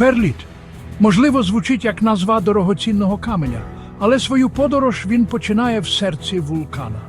Перліт можливо звучить як назва дорогоцінного каменя, але свою подорож він починає в серці вулкана.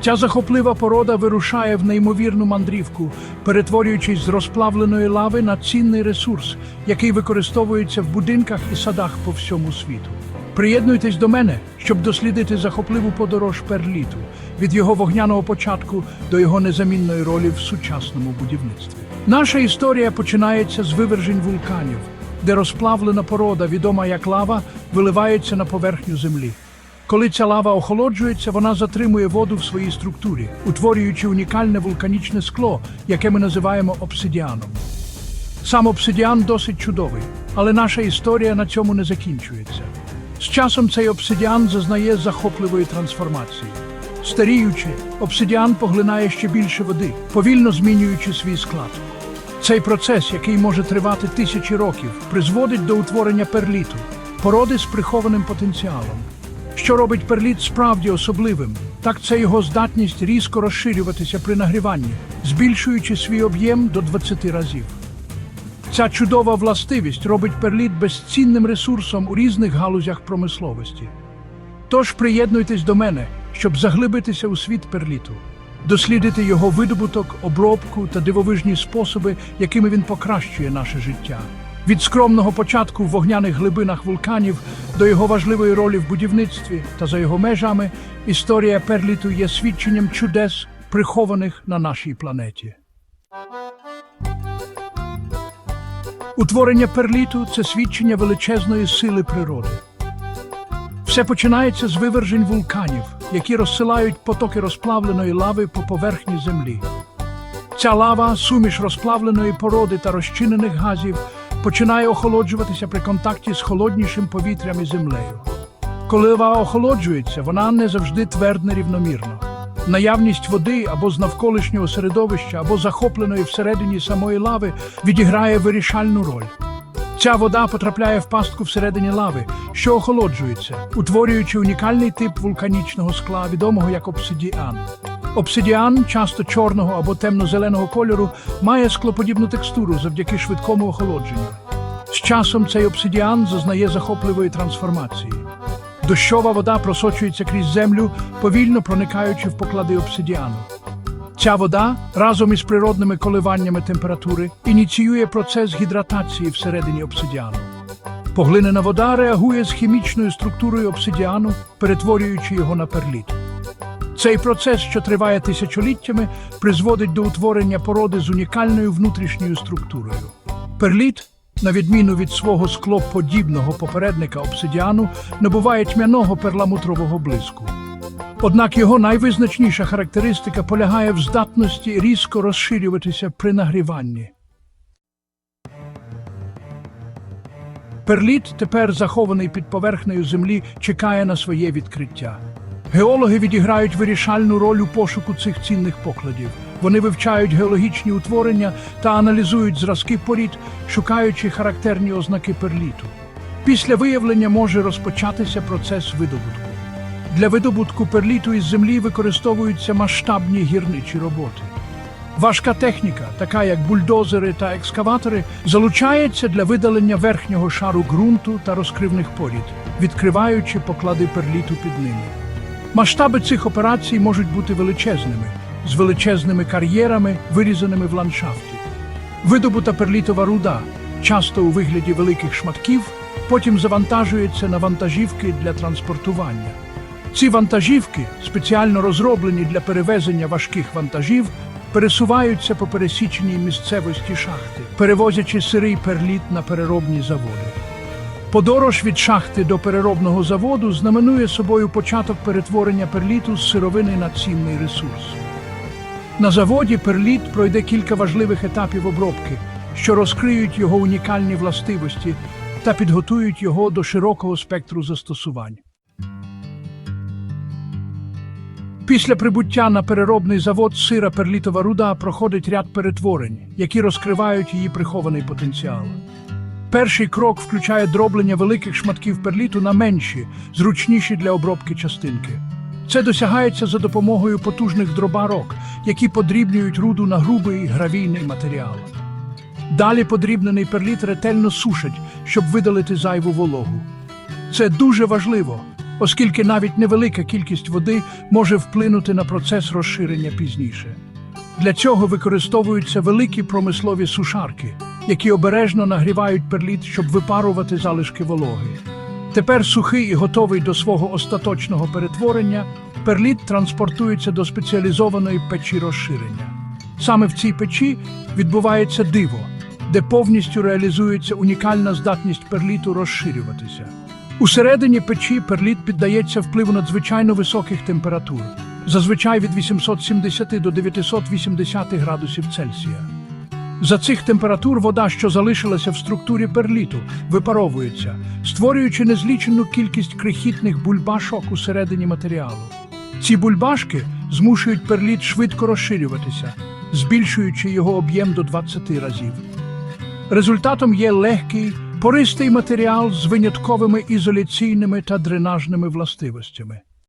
Ця захоплива порода вирушає в неймовірну мандрівку, перетворюючись з розплавленої лави на цінний ресурс, який використовується в будинках і садах по всьому світу. Приєднуйтесь до мене, щоб дослідити захопливу подорож перліту від його вогняного початку до його незамінної ролі в сучасному будівництві. Наша історія починається з вивержень вулканів, де розплавлена порода, відома як лава, виливається на поверхню землі. Коли ця лава охолоджується, вона затримує воду в своїй структурі, утворюючи унікальне вулканічне скло, яке ми називаємо обсидіаном. Сам обсидіан досить чудовий, але наша історія на цьому не закінчується. З часом цей обсидіан зазнає захопливої трансформації. Старіючи, обсидіан поглинає ще більше води, повільно змінюючи свій склад. Цей процес, який може тривати тисячі років, призводить до утворення перліту, породи з прихованим потенціалом. Що робить перліт справді особливим, так це його здатність різко розширюватися при нагріванні, збільшуючи свій об'єм до 20 разів. Ця чудова властивість робить перліт безцінним ресурсом у різних галузях промисловості. Тож приєднуйтесь до мене, щоб заглибитися у світ перліту, дослідити його видобуток, обробку та дивовижні способи, якими він покращує наше життя. Від скромного початку в вогняних глибинах вулканів до його важливої ролі в будівництві та за його межами, історія перліту є свідченням чудес, прихованих на нашій планеті. Утворення перліту це свідчення величезної сили природи. Все починається з вивержень вулканів, які розсилають потоки розплавленої лави по поверхні землі. Ця лава, суміш розплавленої породи та розчинених газів, починає охолоджуватися при контакті з холоднішим повітрям і землею. Коли лава охолоджується, вона не завжди твердне рівномірно. Наявність води або з навколишнього середовища, або захопленої всередині самої лави відіграє вирішальну роль. Ця вода потрапляє в пастку всередині лави, що охолоджується, утворюючи унікальний тип вулканічного скла, відомого як обсидіан. Обсидіан, часто чорного або темно-зеленого кольору, має склоподібну текстуру завдяки швидкому охолодженню. З часом цей обсидіан зазнає захопливої трансформації. Дощова вода просочується крізь землю, повільно проникаючи в поклади обсидіану. Ця вода разом із природними коливаннями температури ініціює процес гідратації всередині обсидіану. Поглинена вода реагує з хімічною структурою обсидіану, перетворюючи його на перліт. Цей процес, що триває тисячоліттями, призводить до утворення породи з унікальною внутрішньою структурою. Перліт, на відміну від свого склоподібного попередника обсидіану, набуває тьмяного перламутрового блиску. Однак його найвизначніша характеристика полягає в здатності різко розширюватися при нагріванні. Перліт, тепер захований під поверхнею землі, чекає на своє відкриття. Геологи відіграють вирішальну роль у пошуку цих цінних покладів. Вони вивчають геологічні утворення та аналізують зразки порід, шукаючи характерні ознаки перліту. Після виявлення може розпочатися процес видобутку. Для видобутку перліту із землі використовуються масштабні гірничі роботи. Важка техніка, така як бульдозери та екскаватори, залучається для видалення верхнього шару ґрунту та розкривних порід, відкриваючи поклади перліту під ними. Масштаби цих операцій можуть бути величезними, з величезними кар'єрами, вирізаними в ландшафті. Видобута перлітова руда, часто у вигляді великих шматків, потім завантажується на вантажівки для транспортування. Ці вантажівки, спеціально розроблені для перевезення важких вантажів, пересуваються по пересіченій місцевості шахти, перевозячи сирий перліт на переробні заводи. Подорож від шахти до переробного заводу знаменує собою початок перетворення перліту з сировини на цінний ресурс. На заводі перліт пройде кілька важливих етапів обробки, що розкриють його унікальні властивості та підготують його до широкого спектру застосувань. Після прибуття на переробний завод сира перлітова руда проходить ряд перетворень, які розкривають її прихований потенціал. Перший крок включає дроблення великих шматків перліту на менші, зручніші для обробки частинки. Це досягається за допомогою потужних дробарок, які подрібнюють руду на грубий гравійний матеріал. Далі подрібнений перліт ретельно сушать, щоб видалити зайву вологу. Це дуже важливо, оскільки навіть невелика кількість води може вплинути на процес розширення пізніше. Для цього використовуються великі промислові сушарки, які обережно нагрівають перліт, щоб випарувати залишки вологи. Тепер сухий і готовий до свого остаточного перетворення, перліт транспортується до спеціалізованої печі розширення. Саме в цій печі відбувається диво, де повністю реалізується унікальна здатність перліту розширюватися. Усередині печі перліт піддається впливу надзвичайно високих температур, зазвичай від 870 до 980 градусів Цельсія. За цих температур вода, що залишилася в структурі перліту, випаровується, створюючи незлічену кількість крихітних бульбашок усередині матеріалу. Ці бульбашки змушують перліт швидко розширюватися, збільшуючи його об'єм до 20 разів. Результатом є легкий, пористий матеріал з винятковими ізоляційними та дренажними властивостями.